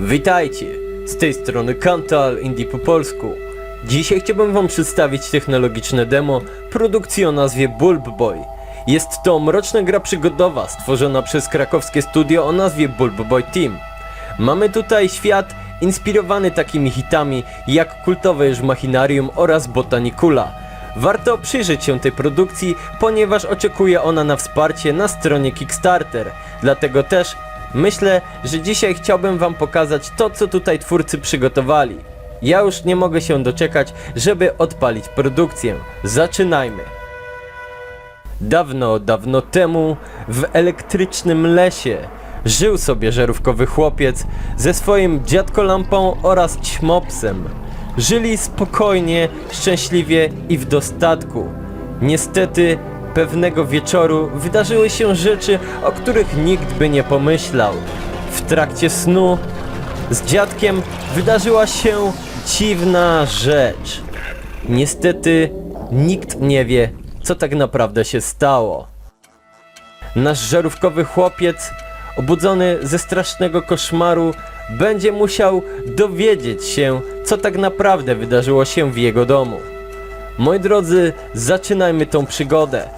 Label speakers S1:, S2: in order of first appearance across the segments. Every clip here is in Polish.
S1: Witajcie! Z tej strony Kantal Indie po polsku. Dzisiaj chciałbym wam przedstawić technologiczne demo produkcji o nazwie Bulb Boy. Jest to mroczna gra przygodowa stworzona przez krakowskie studio o nazwie Bulb Boy Team. Mamy tutaj świat inspirowany takimi hitami jak kultowe już Machinarium oraz Botanicula. Warto przyjrzeć się tej produkcji, ponieważ oczekuje ona na wsparcie na stronie Kickstarter. Dlatego też myślę, że dzisiaj chciałbym wam pokazać to, co tutaj twórcy przygotowali. Ja już nie mogę się doczekać, żeby odpalić produkcję. Zaczynajmy! Dawno, dawno temu w elektrycznym lesie żył sobie żarówkowy chłopiec ze swoim dziadkolampą oraz ćmopsem. Żyli spokojnie, szczęśliwie i w dostatku. Niestety, pewnego wieczoru wydarzyły się rzeczy, o których nikt by nie pomyślał. W trakcie snu z dziadkiem wydarzyła się dziwna rzecz. Niestety nikt nie wie, co tak naprawdę się stało. Nasz żarówkowy chłopiec, obudzony ze strasznego koszmaru, będzie musiał dowiedzieć się, co tak naprawdę wydarzyło się w jego domu. Moi drodzy, zaczynajmy tą przygodę.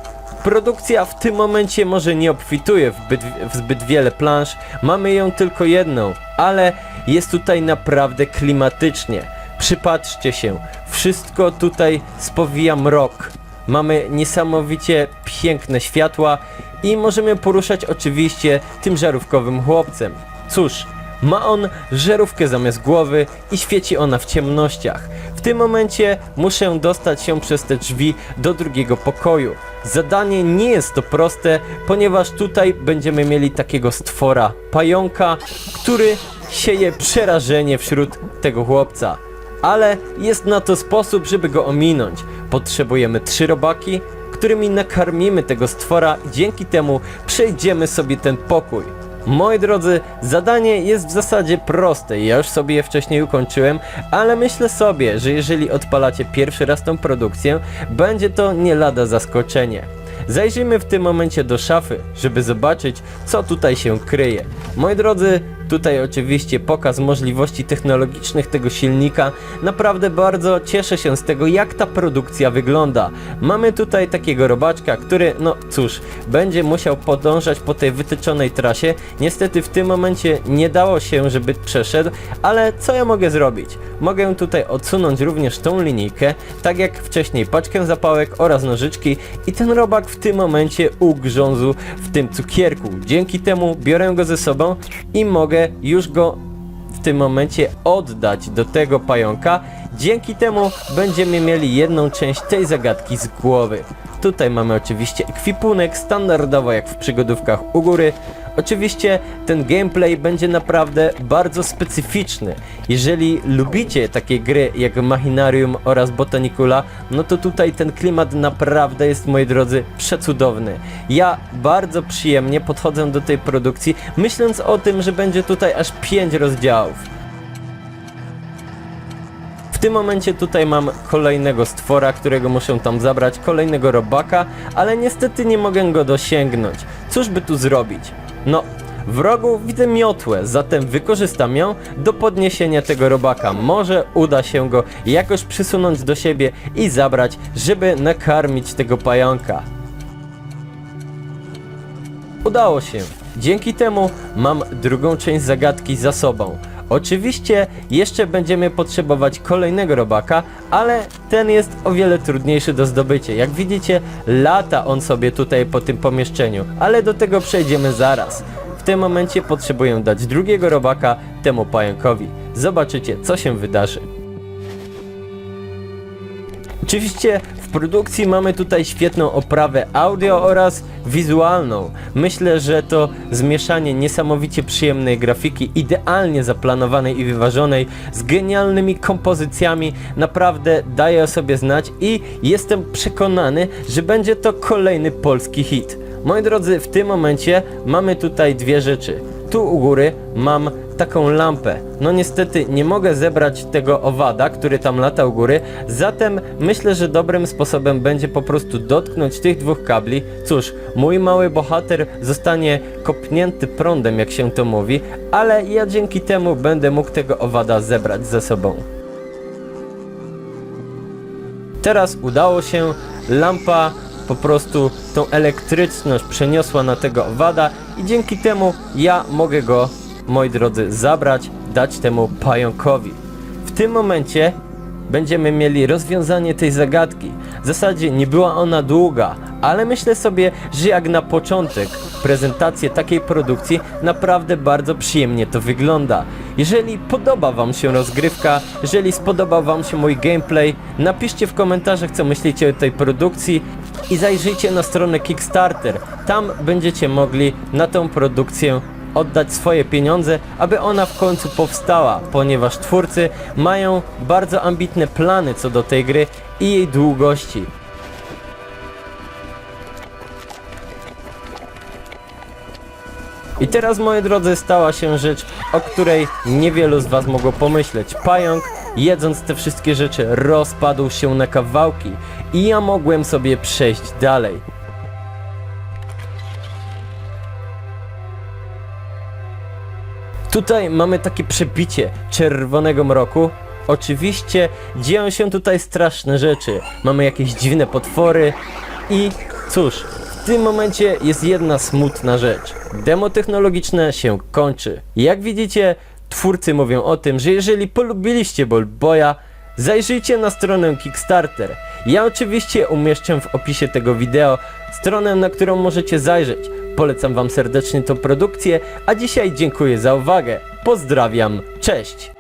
S1: Produkcja w tym momencie może nie obfituje w, byt, w zbyt wiele plansz, mamy ją tylko jedną, ale jest tutaj naprawdę klimatycznie. Przypatrzcie się, wszystko tutaj spowija mrok. Mamy niesamowicie piękne światła i możemy poruszać oczywiście tym żarówkowym chłopcem. Cóż, ma on żarówkę zamiast głowy i świeci ona w ciemnościach. W tym momencie muszę dostać się przez te drzwi do drugiego pokoju. Zadanie nie jest to proste, ponieważ tutaj będziemy mieli takiego stwora, pająka, który sieje przerażenie wśród tego chłopca. Ale jest na to sposób, żeby go ominąć. Potrzebujemy trzy robaki, którymi nakarmimy tego stwora i dzięki temu przejdziemy sobie ten pokój. Moi drodzy, zadanie jest w zasadzie proste. Ja już sobie je wcześniej ukończyłem, ale myślę sobie, że jeżeli odpalacie pierwszy raz tą produkcję, będzie to nie lada zaskoczenie. Zajrzyjmy w tym momencie do szafy, żeby zobaczyć, co tutaj się kryje. Moi drodzy, tutaj oczywiście pokaz możliwości technologicznych tego silnika. Naprawdę bardzo cieszę się z tego, jak ta produkcja wygląda. Mamy tutaj takiego robaczka, który, no cóż, będzie musiał podążać po tej wytyczonej trasie. Niestety w tym momencie nie dało się, żeby przeszedł, ale co ja mogę zrobić? Mogę tutaj odsunąć również tą linijkę, tak jak wcześniej paczkę zapałek oraz nożyczki i ten robak w tym momencie ugrzązł w tym cukierku. Dzięki temu biorę go ze sobą i mogę już go w tym momencie oddać do tego pająka. Dzięki temu będziemy mieli jedną część tej zagadki z głowy. Tutaj mamy oczywiście ekwipunek, standardowo jak w przygodówkach u góry. Oczywiście ten gameplay będzie naprawdę bardzo specyficzny. Jeżeli lubicie takie gry jak Machinarium oraz Botanicula, no to tutaj ten klimat naprawdę jest, moi drodzy, przecudowny. Ja bardzo przyjemnie podchodzę do tej produkcji, myśląc o tym, że będzie tutaj aż 5 rozdziałów. W tym momencie tutaj mam kolejnego stwora, którego muszę tam zabrać, kolejnego robaka, ale niestety nie mogę go dosięgnąć. Cóż by tu zrobić? No, w rogu widzę miotłę, zatem wykorzystam ją do podniesienia tego robaka. Może uda się go jakoś przysunąć do siebie i zabrać, żeby nakarmić tego pająka. Udało się. Dzięki temu mam drugą część zagadki za sobą. Oczywiście jeszcze będziemy potrzebować kolejnego robaka, ale ten jest o wiele trudniejszy do zdobycia. Jak widzicie, lata on sobie tutaj po tym pomieszczeniu, ale do tego przejdziemy zaraz. W tym momencie potrzebuję dać drugiego robaka temu pająkowi. Zobaczycie, co się wydarzy. Oczywiście w produkcji mamy tutaj świetną oprawę audio oraz wizualną. Myślę, że to zmieszanie niesamowicie przyjemnej grafiki, idealnie zaplanowanej i wyważonej, z genialnymi kompozycjami, naprawdę daje o sobie znać i jestem przekonany, że będzie to kolejny polski hit. Moi drodzy, w tym momencie mamy tutaj dwie rzeczy. Tu u góry mam taką lampę. No niestety nie mogę zebrać tego owada, który tam lata u góry, zatem myślę, że dobrym sposobem będzie po prostu dotknąć tych dwóch kabli. Cóż, mój mały bohater zostanie kopnięty prądem, jak się to mówi, ale ja dzięki temu będę mógł tego owada zebrać ze sobą. Teraz udało się, lampa po prostu tą elektryczność przeniosła na tego owada i dzięki temu ja mogę go, moi drodzy, zabrać, dać temu pająkowi. W tym momencie będziemy mieli rozwiązanie tej zagadki. W zasadzie nie była ona długa, ale myślę sobie, że jak na początek prezentację takiej produkcji naprawdę bardzo przyjemnie to wygląda. Jeżeli podoba Wam się rozgrywka, jeżeli spodobał Wam się mój gameplay, napiszcie w komentarzach co myślicie o tej produkcji i zajrzyjcie na stronę Kickstarter. Tam będziecie mogli na tą produkcję oddać swoje pieniądze, aby ona w końcu powstała, ponieważ twórcy mają bardzo ambitne plany co do tej gry i jej długości. I teraz, moi drodzy, stała się rzecz, o której niewielu z Was mogło pomyśleć. Pająk, jedząc te wszystkie rzeczy, rozpadł się na kawałki i ja mogłem sobie przejść dalej. Tutaj mamy takie przebicie czerwonego mroku. Oczywiście dzieją się tutaj straszne rzeczy. Mamy jakieś dziwne potwory i cóż, w tym momencie jest jedna smutna rzecz. Demo technologiczne się kończy. Jak widzicie, twórcy mówią o tym, że jeżeli polubiliście Boya, zajrzyjcie na stronę Kickstarter. Ja oczywiście umieszczę w opisie tego wideo stronę, na którą możecie zajrzeć. Polecam Wam serdecznie tą produkcję, a dzisiaj dziękuję za uwagę. Pozdrawiam, cześć!